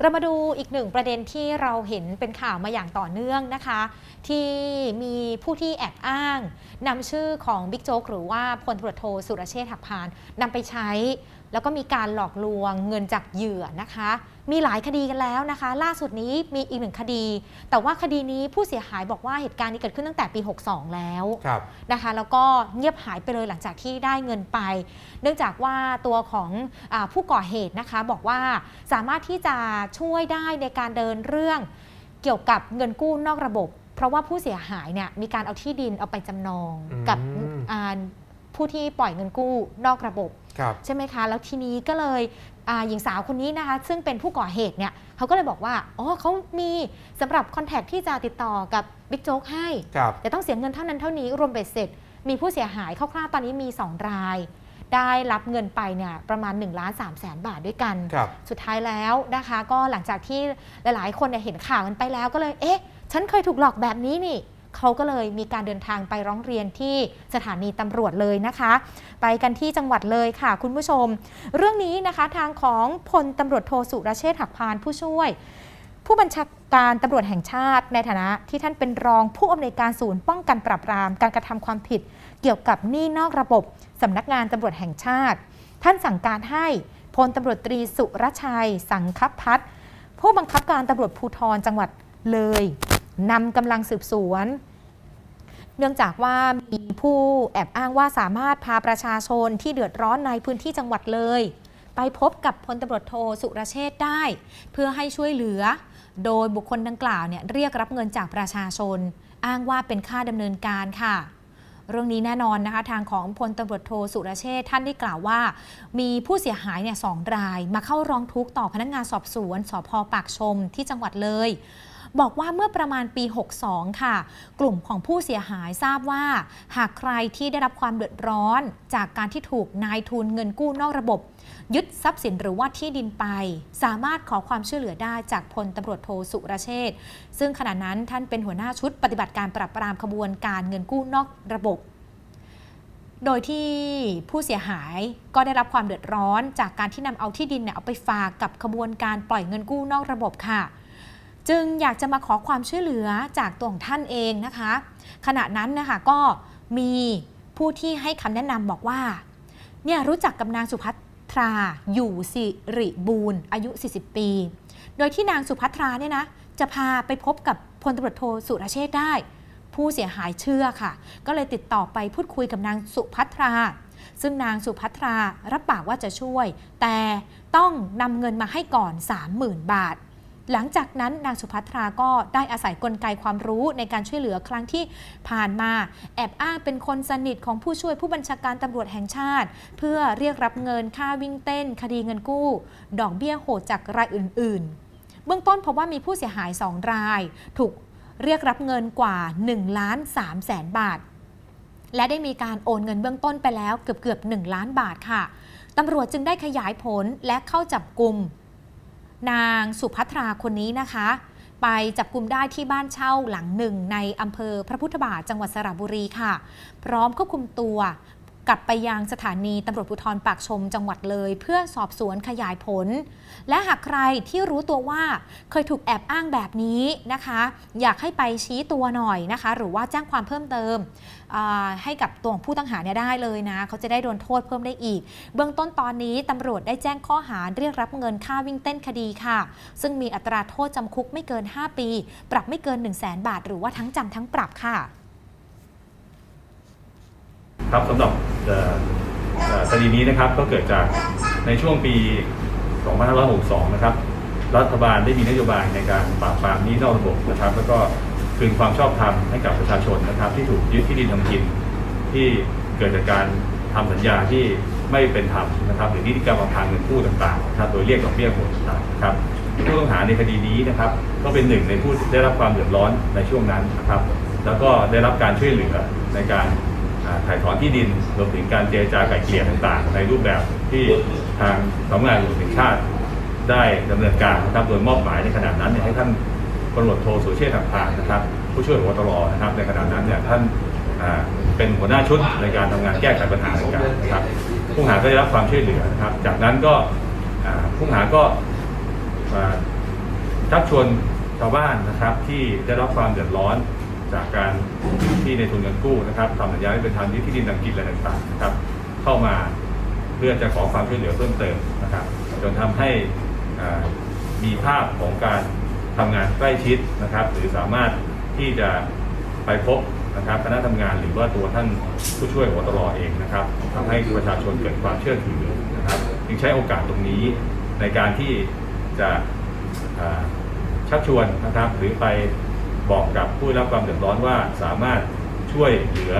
เรามาดูอีกหนึ่งประเด็นที่เราเห็นเป็นข่าวมาอย่างต่อเนื่องนะคะ ที่มีผู้ที่แอบอ้างนำชื่อของบิ๊กโจ๊กหรือว่าพลตรวจโทสุรเชษฐ์หักพานนำไปใช้ แล้วก็มีการหลอกลวงเงินจากเหยื่อนะคะ มีหลายคดีกันแล้วนะคะ ล่าสุดนี้มีอีกหนึ่งคดี แต่ว่าคดีนี้ผู้เสียหายบอกว่าเหตุการณ์นี้เกิดขึ้นตั้งแต่ปี 62 แล้วครับนะคะ แล้วก็เงียบหายไปเลยหลังจากที่ได้เงินไป เนื่องจากว่าตัวของอาผู้ก่อเหตุนะคะ บอกว่าสามารถที่จะช่วยได้ในการเดินเรื่องเกี่ยวกับเงินกู้นอกระบบ เพราะว่าผู้เสียหายเนี่ยมีการเอาที่ดินเอาไปจำนองอืมกับอ่าผู้ที่ปล่อยเงินกู้นอกระบบครับใช่ไหมคะ แล้วทีนี้ก็เลยอ่า หญิงสาวคนนี้นะคะ ซึ่งเป็นผู้ก่อเหตุเนี่ยเขาก็เลยบอกว่าอ๋อเขามีสำหรับคอนแทคที่จะติดต่อกับบิ๊กโจ๊กให้ครับแต่ต้องเสียเงินเท่านั้นเท่านี้รวมเบ็ดเสร็จ มีผู้เสียหายคร่าวๆตอนนี้มี 2 ราย ได้รับเงินไปเนี่ยประมาณ1ล้าน3แสนบาทด้วยกันครับสุดท้ายแล้วนะคะ ก็หลังจากที่หลายๆ คนเนี่ยเห็นข่าวกันไปแล้วก็เลยเอ๊ะฉันเคยถูกหลอกแบบนี้นี่ เขาก็เลยมีการเดินทางไปร้องเรียนที่สถานีตำรวจเลยนะคะ ไปกันที่จังหวัดเลยค่ะ คุณผู้ชม เรื่องนี้นะคะทางของพลตำรวจโทสุรเชษฐ์หักพานผู้ช่วย ผู้บัญชาการตำรวจแห่งชาติในฐานะที่ท่านเป็นรองผู้อำนวยการศูนย์ป้องกันปราบปรามการกระทำความผิด เกี่ยวกับหนี้นอกระบบสำนักงานตำรวจแห่งชาติ ท่านสั่งการให้พลตำรวจตรีสุรชัย สังคับพัฒน์ผู้บังคับการตำรวจภูธรจังหวัดเลย นำกำลังสืบสวน เนื่องจากว่ามีผู้แอบอ้างว่าสามารถพาประชาชนที่เดือดร้อนในพื้นที่จังหวัดเลย ไปพบกับพลตำรวจโทสุรเชษได้ เพื่อให้ช่วยเหลือ โดยบุคคลดังกล่าวเนี่ยเรียกรับเงินจากประชาชน อ้างว่าเป็นค่าดำเนินการค่ะเรื่องนี้แน่นอนนะคะทางของพลตำรวจโทสุรเชษท่านได้กล่าวว่า มีผู้เสียหายเนี่ยสองรายมาเข้าร้องทุกข์ต่อพนักงานสอบสวนสพปากชมที่จังหวัดเลย บอกว่าเมื่อประมาณปี 62 ค่ะ กลุ่มของผู้เสียหายทราบว่า หากใครที่ได้รับความเดือดร้อน จากการที่ถูกนายทุนเงินกู้นอกระบบ ยึดทรัพย์สินหรือว่าที่ดินไป สามารถขอความช่วยเหลือได้จากพลตำรวจโทสุรเชษฐ์ซึ่งขณะนั้นท่านเป็นหัวหน้าชุดปฏิบัติการปราบปรามขบวนการเงินกู้นอกระบบโดยที่ผู้เสียหายก็ได้รับความเดือดร้อน จากการที่นำเอาที่ดินเนี่ยเอาไปฝากกับขบวนการปล่อยเงินกู้นอกระบบค่ะ จึงอยากจะมาขอความช่วยเหลือจากตัวของท่านเองนะคะ ขณะนั้นนะคะก็มีผู้ที่ให้คำแนะนำบอกว่าเนี่ยรู้จักกับนางสุภัทราอยู่สิริบูรณ์อายุ 40 ปี โดยที่นางสุภัทราเนี่ยนะจะพาไปพบกับพลตำรวจโทสุรเชษได้ ผู้เสียหายเชื่อค่ะ ก็เลยติดต่อไปพูดคุยกับนางสุภัทรา ซึ่งนางสุภัทรารับปากว่าจะช่วย แต่ต้องนำเงินมาให้ก่อน 30,000 บาท หลังจากนั้นนางสุภัทราก็ได้อาศัยกลไกความรู้ในการช่วยเหลือครั้งที่ผ่านมา แอบอ้างเป็นคนสนิทของผู้ช่วยผู้บัญชาการตำรวจแห่งชาติ เพื่อเรียกรับเงินค่าวิ่งเต้น คดีเงินกู้ ดอกเบี้ยโหดจากรายอื่น ๆ เบื้องต้นพบว่ามีผู้เสียหาย 2 ราย ถูกเรียกรับเงินกว่า1ล้าน3แสนบาท และได้มีการโอนเงินเบื้องต้นไปแล้วเกือบเกือบ1ล้านบาทค่ะตำรวจจึงได้ขยายผลและเข้าจับกลุ่ม นางสุพัทราคนนี้นะคะ ไปจับกลุ่มได้ที่บ้านเช่าหลังหนึ่งในอำเภอพระพุทธบาทจังหวัดสระบุรีค่ะ พร้อมควบคุมตัว กลับไปยังสถานีตำรวจภูธรปากชมจังหวัดเลย เพื่อสอบสวนขยายผล และหากใครที่รู้ตัวว่าเคยถูกแอบอ้างแบบนี้นะคะ อยากให้ไปชี้ตัวหน่อยนะคะ หรือว่าแจ้งความเพิ่มเติมให้กับตัวของผู้ต้องหาเนี่ยได้เลยนะ เขาจะได้โดนโทษเพิ่มได้อีก เบื้องต้นตอนนี้ตำรวจได้แจ้งข้อหาเรียกรับเงินค่าวิ่งเต้นคดีค่ะ ซึ่งมีอัตราโทษจำคุกไม่เกิน 5 ปี ปรับไม่เกิน 1 0 0 0 0แบาท หรือว่าทั้งจำทั้งปรับค่ะ ครับสำหรับคดีนี้นะครับก็เกิดจากในช่วงปี 2562 นะครับ รัฐบาลได้มีนโยบายในการปราบปรามนี้นอกระบบนะครับ แล้วก็คืนความชอบธรรมให้กับประชาชนนะครับ ที่ถูกยึดที่ดินทำกิน ที่เกิดจากการทำสัญญาที่ไม่เป็นธรรมนะครับ หรือนิติกรรมอำพรางเงินกู้ต่างๆนะครับโดยเรียกดอกเบี้ยโหดต่างๆนะครับผู้ต้องหาในคดีนี้นะครับ ก็เป็นหนึ่งในผู้ได้รับความเดือดร้อนในช่วงนั้นนะครับ แล้วก็ได้รับการช่วยเหลือในการ ถ่ายถอนที่ดินรวมถึงการเจรจาไกล่เกลี่ยต่างๆ ในรูปแบบที่ทางสำนักงานตำรวจแห่งชาติ ได้ดำเนินการนะครับโดยมอบหมายในขณะนั้นเนี่ยให้ท่านตำรวจโทสุเชษฐ์หักพานนะครับ ผู้ช่วยพบตรนะครับ ในขณะนั้นเนี่ยท่านเป็นหัวหน้าชุดในการทำงานแก้ไขปัญหาต่างๆนะครับผู้หาก็ได้รับความช่วยเหลือนะครับ จากนั้นก็ผู้หาก็ชักชวนชาวบ้านนะครับที่ได้รับความเดือดร้อน จากการที่ในทุนเงินกู้นะครับทำสัญญาให้เป็นทางที่ที่ดินทำกินอะไรต่างๆนะครับ เข้ามาเพื่อจะขอความช่วยเหลือเพิ่มเติมนะครับ จนทำให้มีภาพของการทำงานใกล้ชิดนะครับ หรือสามารถที่จะไปพบนะครับคณะทำงานหรือว่าตัวท่านผู้ช่วยหัวตรเองนะครับทำให้ประชาชนเกิดความเชื่อถือนะครับจึงใช้โอกาสตรงนี้ในการที่จะชักชวนนะครับหรือไป บอกกับผู้รับความเดือดร้อนว่าสามารถช่วยเหลือ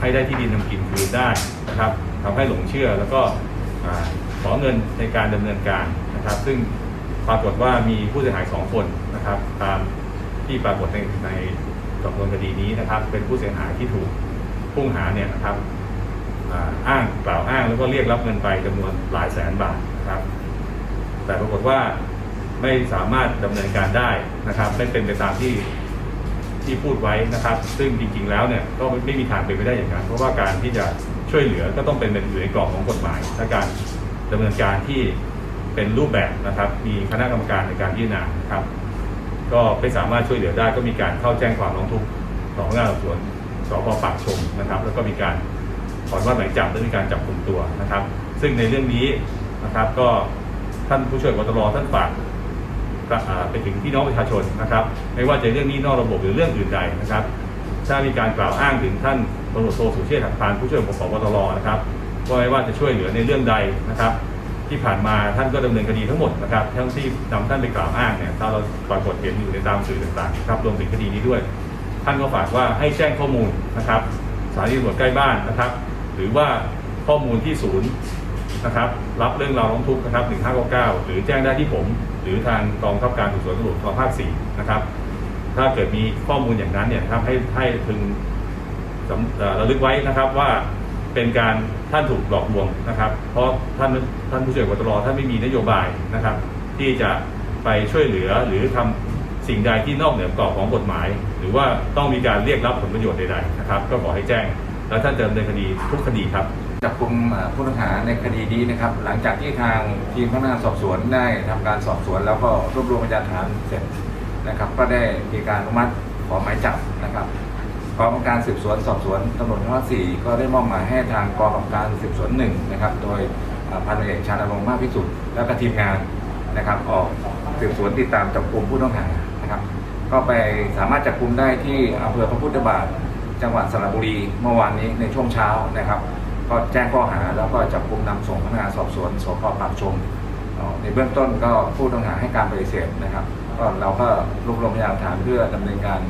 ให้ได้ที่ดินทำกินคืนได้นะครับทำให้หลงเชื่อแล้วก็ขอเงินในการดำเนินการนะครับ ซึ่งปรากฏว่ามีผู้เสียหายสองคนนะครับ ตามที่ปรากฏในในสำนวนคดีนี้นะครับ เป็นผู้เสียหายที่ถูกผู้ต้องหาเนี่ยนะครับอ้างกล่าวอ้างแล้วก็เรียกรับเงินไปจำนวนหลายแสนบาทนะครับ แต่ปรากฏว่าไม่สามารถดำเนินการได้นะครับ ไม่เป็นไปตามที่ ที่พูดไว้นะครับ ซึ่งจริงๆแล้วเนี่ยก็ไม่มีทางเป็นไปได้อย่างนั้นเพราะว่าการที่จะช่วยเหลือก็ต้องเป็นอยู่ในกรอบของกฎหมาย และการดำเนินการที่เป็นรูปแบบนะครับ มีคณะกรรมการในการพิจารณานะครับ ก็ไม่สามารถช่วยเหลือได้ก็มีการเข้าแจ้งความร้องทุกข์ต่อพนักงานสอบสวนสพปากชมนะครับ แล้วก็มีการขอว่าหมายจับและมีการจับกลุ่มตัวนะครับ ซึ่งในเรื่องนี้นะครับก็ท่านผู้ช่วยกตรท่านฝาก ไปถึงพี่น้องประชาชนนะครับไม่ว่าจะเรื่องนี้นอกระบบหรือเรื่องอื่นใดนะครับถ้ามีการกล่าวอ้างถึงท่านตำรวจโทสุเชษฐ์หักพานผู้ช่วยผบตรนะครับว่าไม่ว่าจะช่วยเหลือในเรื่องใดนะครับ ที่ผ่านมาท่านก็ดำเนินคดีทั้งหมดนะครับทั้งที่นำท่านไปกล่าวอ้างเนี่ยถ้าเราปรากฏเห็นอยู่ในตามสื่อต่างๆนะครับรวมถึงคดีนี้ด้วย ท่านก็ฝากว่าให้แจ้งข้อมูลนะครับสถานีตำรวจใกล้บ้านนะครับ หรือว่าข้อมูลที่ศูนย์นะครับรับเรื่องราวร้องทุกข์นะครับ 1599 หรือแจ้งได้ที่ผม หรือทางกองบังคับการสืบสวนตำรวจภูธรภาค4นะครับ ถ้าเกิดมีข้อมูลอย่างนั้นเนี่ยครับให้ให้พึงระลึกไว้นะครับว่าเป็นการท่านถูกหลอกลวงนะครับ เพราะท่านท่านผู้ช่วยกตรท่านไม่มีนโยบายนะครับ ที่จะไปช่วยเหลือหรือทำสิ่งใดที่นอกเหนือกรอบของกฎหมาย หรือว่าต้องมีการเรียกรับผลประโยชน์ใดๆนะครับ ก็ขอให้แจ้ง แล้วท่านจะดำเนินคดีทุกคดีครับ จับกลุ่มผู้ต้องหาในคดีนี้นะครับ หลังจากที่ทางทีมพนักงานสอบสวนได้ทำการสอบสวน แล้วก็รวบรวมพยานฐานเสร็จนะครับ ก็ได้มีการอนุมัติขอหมายจับนะครับกองกำการสืบสวนสอบสวนตำรวจภาคสี่ก็ได้มอบหมายให้ทางกองกำกับการสืบสวนหนึ่งนะครับ โดยพันรวจเอกชาญรงค์มากพิสุทธิ์แล้วก็ทีมงานนะครับ ออกสืบสวนติดตามจับกลุ่มผู้ต้องหานะครับ ก็ไปสามารถจับกลุ่มได้ที่อำเภอพระพุทธบาทจังหวัดสระบุรีเมื่อวานนี้ในช่วงเช้านะครับ ก็แจ้งข้อหาแล้วก็จับกุมนำส่งพนักงานสอบสวนสพปากชมในเบื้องต้นก็ผู้ต้องหาให้การปฏิเสธนะครับก็เราก็รวบรวมพยานหลักฐานเพื่อดำเนินการ